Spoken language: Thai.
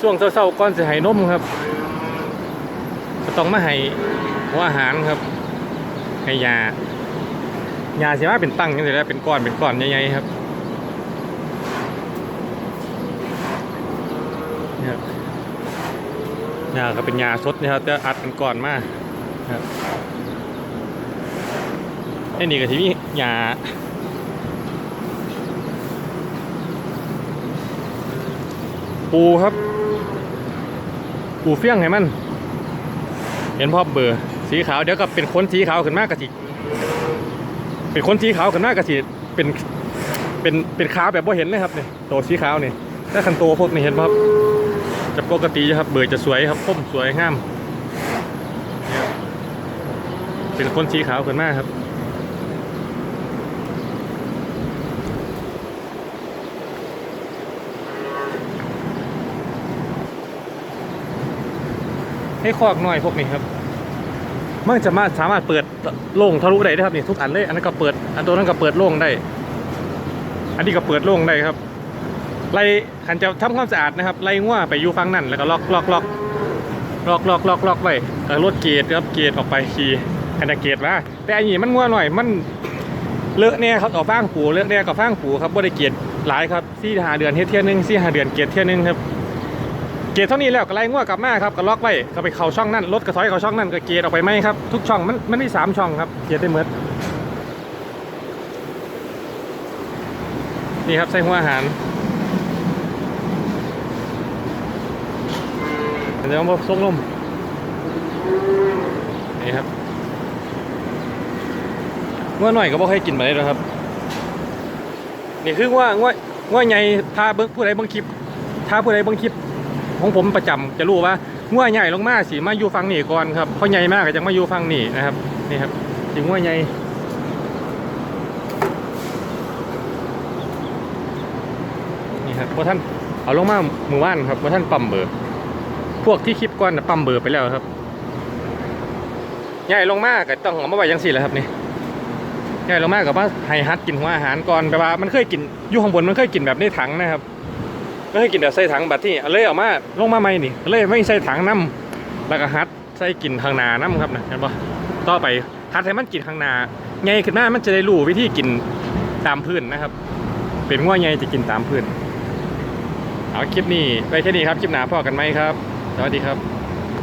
ช่วงเศร้าๆก่อนจะให้นมครับก็ต้องมาให้หัวอาหารครับ ให้ยายาเสิว่าเป็นตั้งยังไงแล้วเป็นก้อนเป็นก้อนใหญ่ๆครับนี่ครับยาก็เป็นยาสดนะครับจะอัดเป็นก้อนมากครับไอ้นี่ก็ที่มียาปูครับ ปูเฟี้ยงให้มัน เห็นพ่อเบอร์ สีขาวเดี๋ยวก็เป็นคนสีขาวขึ้นมากกะทิเป็นคนสีขาวขึ้นมากกะทิเป็นเป็นเป็นขาวแบบว่าเห็นเลยครับเนี่ยโตวสีขาวนี่ถ้าคันโตวพวกนี้เห็นป่ะครับ จะปกติครับ เบอร์จะสวยครับพุ่มสวยงามเนี่ยเป็นคนสีขาวขึ้นมากครับ ให้คอกหน่อยพวกนี้ครับมันจะมาสามารถเปิดโล่งทะลุได้ด้วยครับนี่ทุกอันเลยอันนั้นก็เปิดอันตัวนั้นก็เปิดโล่งได้ อันนี้ก็เปิดโล่งได้ครับไล่ขันจะทำความสะอาดนะครับไล่ง่วไปอยู่ฟังนั่นแล้วก็ล็อกล็อกล็อกล็อกล็อกล็อกล็อกไว้แล้วรถเกียร์ครับเกียร์ออกไปขี่อันนั้นเกียร์มาแต่อันนี้มันง่วหน่อยมันเลอะแน่ครับออฟางผูเลอะแน่กับฟางผูครับบ่ได้เกียร์หลายครับสี่หาเดือนเฮ็ดเที่ยหนึงสี่หาเดือนเกียร์เที่ยหนึงครับ กียร์เท่านี้แล้วก็ไล่ง่วกลับมาครับก็ล็อกไว้ก็ไปเข้าช่องนั่นรถกระถอยเข้าช่องนั่นก็เกียร์ออกไปไหมครับทุกช่องมันมันมีสามช่องครับเกียร์ได้เมดนี่ครับใส่หัวอาหารเดี๋ยวมาส่งลมนี่ครับง่วหน่อยก็บอกให้กินมาได้แล้วครับ นี่คือว่าง่วง่วใหญ่พาเบิ้งผู้ใดเบิ้งคลิปถ้าผู้ใดเบิ้งคลิป ของผมประจำจะรู้ว่างัวใหญ่ลงมาสิมาอยู่ฟังนี่ก่อนครับเพราะใหญ่มากก็จะมาอยู่ฟังนี่นะครับนี่ครับสิงัวใหญ่นี่ครับเพราะท่านเอาลงมาหมู่บ้านครับเพราะท่านปั๊มเบอร์พวกที่คลิปก่อนปั๊มเบอร์ไปแล้วครับใหญ่ลงมากก็ต้องเอามาไว้ยังสี่แหล้วครับนี่ใหญ่ลงมากกับว่าให้ฮัดกินหัวอาหารก่อนแปลว่ามันเคยกินอยู่ข้างบนมันเคยกินแบบในถังนะครับ ก็ให้กินแบบใส่ถังแบบที่เลยออกมาลงมาใหม่นี่เลยไม่ใส่ถังน้ำแล้วก็ฮัดใส่กินทางนาน้ำครับนะเห็นปะต่อไปฮัดให้มันกินทางนาไงขึ้นหน้ามันจะได้รู้วิธีกินตามพื้นนะครับ เป็นง่วไงจะกินตามพื้นเอาคลิปนี้ไปแค่นี้ครับคลิปหนาพอกันไหมครับ สวัสดีครับ